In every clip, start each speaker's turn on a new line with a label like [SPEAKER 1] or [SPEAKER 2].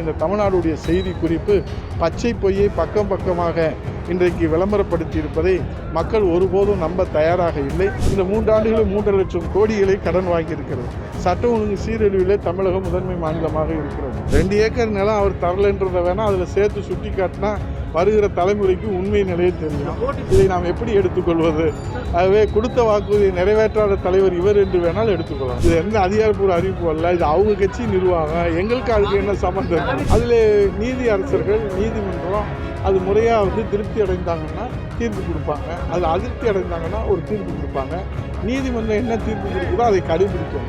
[SPEAKER 1] இந்த தமிழ்நாடுடைய செய்தி குறிப்பு பச்சை பொய்யை பக்கம் பக்கமாக இன்றைக்கு விளம்பரப்படுத்தி இருப்பதை மக்கள் ஒருபோதும் நம்ப தயாராக இல்லை. இந்த மூன்றாண்டுகளில் மூன்றரை லட்சம் கோடிகளை கடன் வாங்கியிருக்கிறது. சட்ட ஒழுங்கு சீரழிவிலே தமிழகம் முதன்மை மாநிலமாக இருக்கிறது. ரெண்டு ஏக்கர் நிலம் அவர் தரலன்றதை வேணால் அதில் சேர்த்து சுட்டி காட்டினா வருகிற தலைமுறைக்கு உண்மை நிலையை தெரியும். இதை நாம் எப்படி எடுத்துக்கொள்வது? ஆகவே கொடுத்த வாக்குறுதியை நிறைவேற்றாத தலைவர் இவர் என்று வேணால் எடுத்துக்கொள்ளலாம். இது எந்த அதிகாரப்பூர்வ அறிவிப்பு அல்ல இது அவங்க கட்சி நிர்வாகம் எங்களுக்கு அதுக்கு என்ன சம்பந்தம்? அதில் நீதி அரசர்கள் நீதிமன்றம் அது முறையாக வந்து திருப்தி அடைந்தாங்கன்னா தீர்ப்பு கொடுப்பாங்க. அது அதிருப்தி அடைந்தாங்கன்னா ஒரு தீர்ப்பு கொடுப்பாங்க. நீதிமன்றம் என்ன தீர்ப்பு கொடுக்குதோ அதை கடைபிடிக்கும்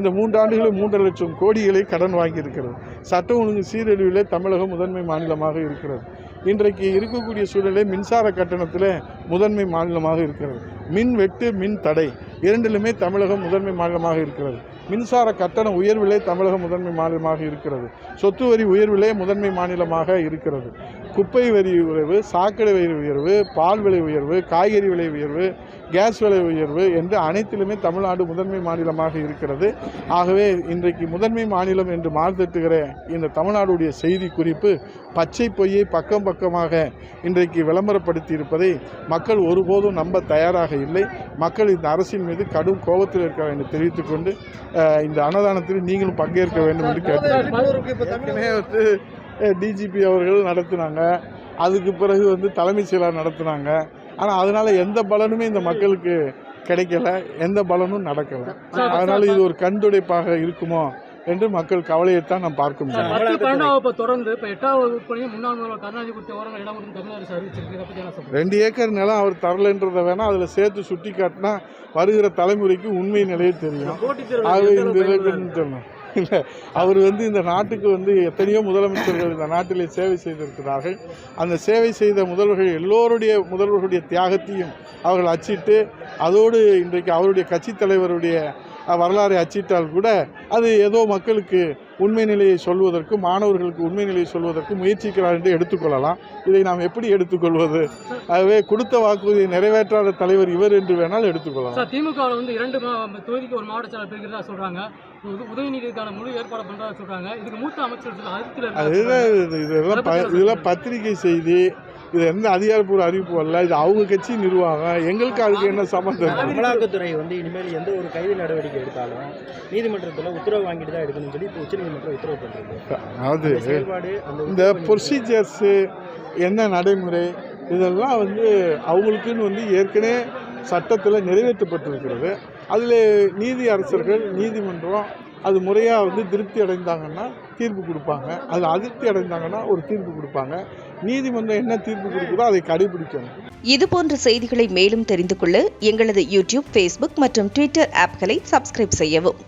[SPEAKER 1] இந்த மூன்றாண்டுகளில் மூன்றரை லட்சம் கோடிகளை கடன் வாங்கியிருக்கிறது. சட்ட ஒழுங்கு சீரழிவிலே தமிழகம் முதன்மை மாநிலமாக இருக்கிறது. இன்றைக்கு இருக்கக்கூடிய சூழலே மின்சார கட்டணத்தில் முதன்மை மாநிலமாக இருக்கிறது. மின் வெட்டு மின் தடை இரண்டிலுமே தமிழகம் முதன்மை மாநிலமாக இருக்கிறது. மின்சார கட்டண உயர்விலே தமிழகம் முதன்மை மாநிலமாக இருக்கிறது. சொத்து வரி உயர்விலே முதன்மை மாநிலமாக இருக்கிறது. குப்பை வரி உயர்வு சாக்கடை வரி உயர்வு பால் விலை உயர்வு காய்கறி விலை உயர்வு கேஸ் விலை உயர்வு என்று அனைத்திலுமே தமிழ்நாடு முதன்மை மாநிலமாக இருக்கிறது. ஆகவே இன்றைக்கு முதன்மை மாநிலம் என்று மார்த்தட்டுகிற இந்த தமிழ்நாடுடைய செய்தி குறிப்பு பச்சை பொய்யை பக்கம் பக்கமாக இன்றைக்கு விளம்பரப்படுத்தி இருப்பதை மக்கள் ஒருபோதும் நம்ப தயாராக இல்லை. மக்கள் இந்த அரசின் மீது கடும் கோபத்தில் இருக்கிறார் என்று தெரிவித்துக் கொண்டு இந்த அன்னதானத்தில் நீங்களும் பங்கேற்க வேண்டும் என்று வந்து டிஜிபி அவர்கள் நடத்தினாங்க. அதுக்கு பிறகு வந்து தலைமைச் செயலாளர் நடத்தினாங்க. ஆனால் அதனால் எந்த பலனுமே இந்த மக்களுக்கு கிடைக்கல. எந்த பலனும் நடக்கலை. அதனால் இது ஒரு கண்துடைப்பாக இருக்குமோ என்று மக்கள் கவலையைத்தான் நாம் பார்க்க முடியும்
[SPEAKER 2] பன்னெண்டாம் வகுப்பை தொடர்ந்து இப்போ எட்டாவது வகுப்புலையும் முன்னாள் முதல்வர் கருணாநிதி கொடுத்த ஓரங்கள் இடம் கொடுத்து தமிழக அரசு அறிவிச்சிருக்கு
[SPEAKER 1] ரெண்டு ஏக்கர் நிலம் அவர் தரலன்றதை வேணால் அதில் சேர்த்து சுட்டி காட்டினா வருகிற தலைமுறைக்கு உண்மை நிலையை தெரியும். ஆகவே இந்த இல்லை. அவர் வந்து இந்த நாட்டுக்கு வந்து எத்தனையோ முதலமைச்சர்கள் இந்த நாட்டிலே சேவை செய்திருக்கிறார்கள். அந்த சேவை செய்த முதல்வர்கள் எல்லோருடைய முதல்வர்களுடைய தியாகத்தையும் அவர்கள் அச்சிட்டு அதோடு இன்றைக்கு அவருடைய கட்சித் தலைவருடைய வரலாறை அச்சிட்டால் கூட அது ஏதோ மக்களுக்கு உண்மை நிலையை சொல்வதற்கு மாணவர்களுக்கு உண்மை நிலையை சொல்வதற்கு முயற்சிக்கிறார் என்று எடுத்துக்கொள்ளலாம். இதை நாம் எப்படி எடுத்துக்கொள்வது? ஆகவே கொடுத்த வாக்குறுதியை நிறைவேற்றாத தலைவர் இவர் என்று வேணால் எடுத்துக்கொள்ளலாம்.
[SPEAKER 2] திமுகவில் வந்து இரண்டு தொகுதிக்கு ஒரு மாவட்ட செயலர் பிரிக்கிறதா சொல்றாங்க. உத- உதயநிதிக்கான முழு ஏற்பாடு பண்றதா சொல்றாங்க. இதுக்கு மூத்த அமைச்சர்
[SPEAKER 1] இதெல்லாம் பத்திரிகை செய்தி இது எந்த அதிகாரப்பூர்வ அறிவிப்பு அல்ல? இது அவங்க கட்சி நிர்வாகம். எங்களுக்கு அதுக்கு என்ன சம்பந்தம்
[SPEAKER 3] அமலாக்கத்துறை வந்து இனிமேல் எந்த ஒரு கைது நடவடிக்கை எடுத்தாலும் நீதிமன்றத்தில் உத்தரவு வாங்கிட்டு தான் எடுக்கணும்னு சொல்லி இப்போ உச்சநீதிமன்றம் உத்தரவு பண்ணிருக்கு
[SPEAKER 1] அதாவது இந்த ப்ரொசீஜர்ஸு என்ன நடைமுறை இதெல்லாம் வந்து அவங்களுக்குன்னு வந்து ஏற்கனவே சட்டத்தில் நிறைவேற்றப்பட்டிருக்கிறது. அதில் நீதி அரசர்கள் நீதிமன்றம் அது முறையாக வந்து திருப்தி அடைந்தாங்கன்னா தீர்ப்பு கொடுப்பாங்க. அது அதிருப்தி அடைந்தாங்கன்னா ஒரு தீர்ப்பு கொடுப்பாங்க. நீதிமன்றம் என்ன தீர்ப்பு கொடுக்குதோ அதை கடைபிடிக்கணும்.
[SPEAKER 4] இதுபோன்ற செய்திகளை மேலும் தெரிந்து கொள்ள எங்களது யூடியூப் ஃபேஸ்புக் மற்றும் ட்விட்டர் ஆப்களை சப்ஸ்கிரைப் செய்யவும்.